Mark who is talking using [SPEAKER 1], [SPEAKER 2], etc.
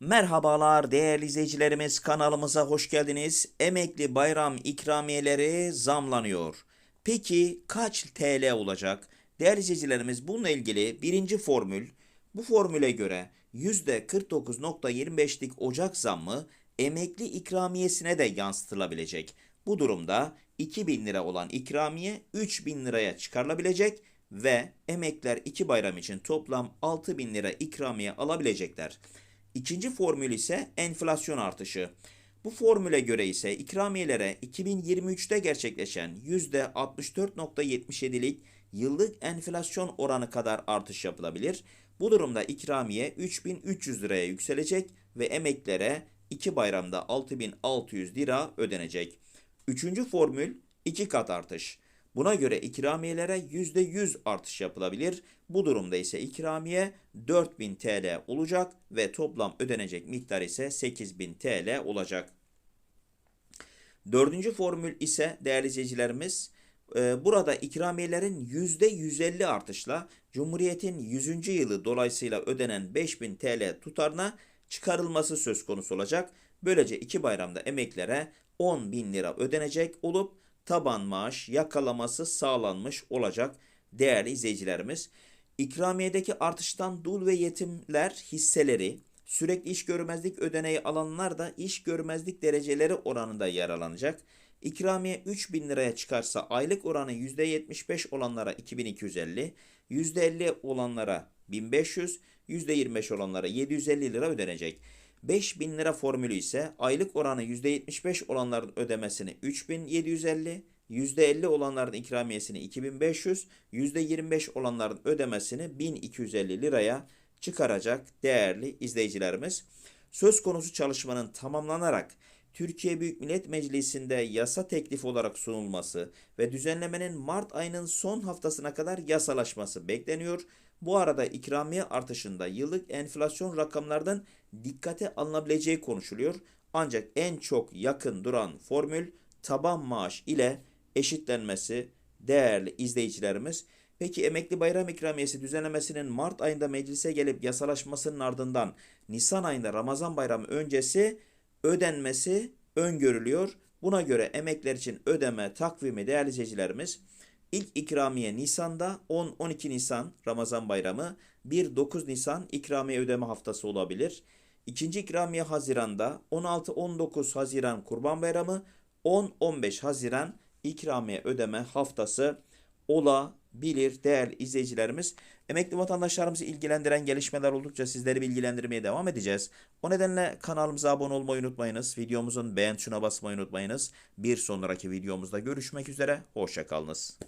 [SPEAKER 1] Merhabalar değerli izleyicilerimiz kanalımıza hoş geldiniz. Emekli bayram ikramiyeleri zamlanıyor. Peki kaç TL olacak? Değerli izleyicilerimiz bununla ilgili birinci formül. Bu formüle göre %49.25'lik Ocak zammı emekli ikramiyesine de yansıtılabilecek. Bu durumda 2000 lira olan ikramiye 3000 liraya çıkarılabilecek ve emekler iki bayram için toplam 6000 lira ikramiye alabilecekler. İkinci formül ise enflasyon artışı. Bu formüle göre ise ikramiyelere 2023'te gerçekleşen %64.77'lik yıllık enflasyon oranı kadar artış yapılabilir. Bu durumda ikramiye 3300 liraya yükselecek ve emeklere iki bayramda 6600 lira ödenecek. Üçüncü formül iki kat artış. Buna göre ikramiyelere %100 artış yapılabilir. Bu durumda ise ikramiye 4000 TL olacak ve toplam ödenecek miktar ise 8000 TL olacak. Dördüncü formül ise değerli izleyicilerimiz e, burada ikramiyelerin %150 artışla Cumhuriyet'in 100. yılı dolayısıyla ödenen 5000 TL tutarına çıkarılması söz konusu olacak. Böylece iki bayramda emeklere 10 bin lira ödenecek olup taban maaş yakalaması sağlanmış olacak değerli izleyicilerimiz. İkramiyedeki artıştan dul ve yetimler hisseleri, sürekli iş görmezlik ödeneği alanlar da iş görmezlik dereceleri oranında yararlanacak. İkramiye 3000 liraya çıkarsa aylık oranı %75 olanlara 2250, %50 olanlara 1500, %25 olanlara 750 lira ödenecek. 5000 lira formülü ise aylık oranı %75 olanların ödemesini 3750, %50 olanların ikramiyesini 2500, %25 olanların ödemesini 1250 liraya çıkaracak değerli izleyicilerimiz. Söz konusu çalışmanın tamamlanarak Türkiye Büyük Millet Meclisi'nde yasa teklifi olarak sunulması ve düzenlemenin Mart ayının son haftasına kadar yasalaşması bekleniyor. Bu arada ikramiye artışında yıllık enflasyon rakamlardan dikkate alınabileceği konuşuluyor. Ancak en çok yakın duran formül taban maaş ile eşitlenmesi değerli izleyicilerimiz. Peki emekli bayram ikramiyesi düzenlemesinin Mart ayında meclise gelip yasalaşmasının ardından Nisan ayında Ramazan bayramı öncesi ödenmesi öngörülüyor. Buna göre emekler için ödeme takvimi değerli izleyicilerimiz ilk ikramiye Nisan'da 10-12 Nisan Ramazan bayramı 1-9 Nisan ikramiye ödeme haftası olabilir. İkinci ikramiye Haziran'da 16-19 Haziran Kurban Bayramı 10-15 Haziran ikramiye ödeme haftası olabilir değerli izleyicilerimiz. Emekli vatandaşlarımızı ilgilendiren gelişmeler oldukça sizleri bilgilendirmeye devam edeceğiz. O nedenle kanalımıza abone olmayı unutmayınız. Videomuzun beğen tuşuna basmayı unutmayınız. Bir sonraki videomuzda görüşmek üzere. Hoşçakalınız.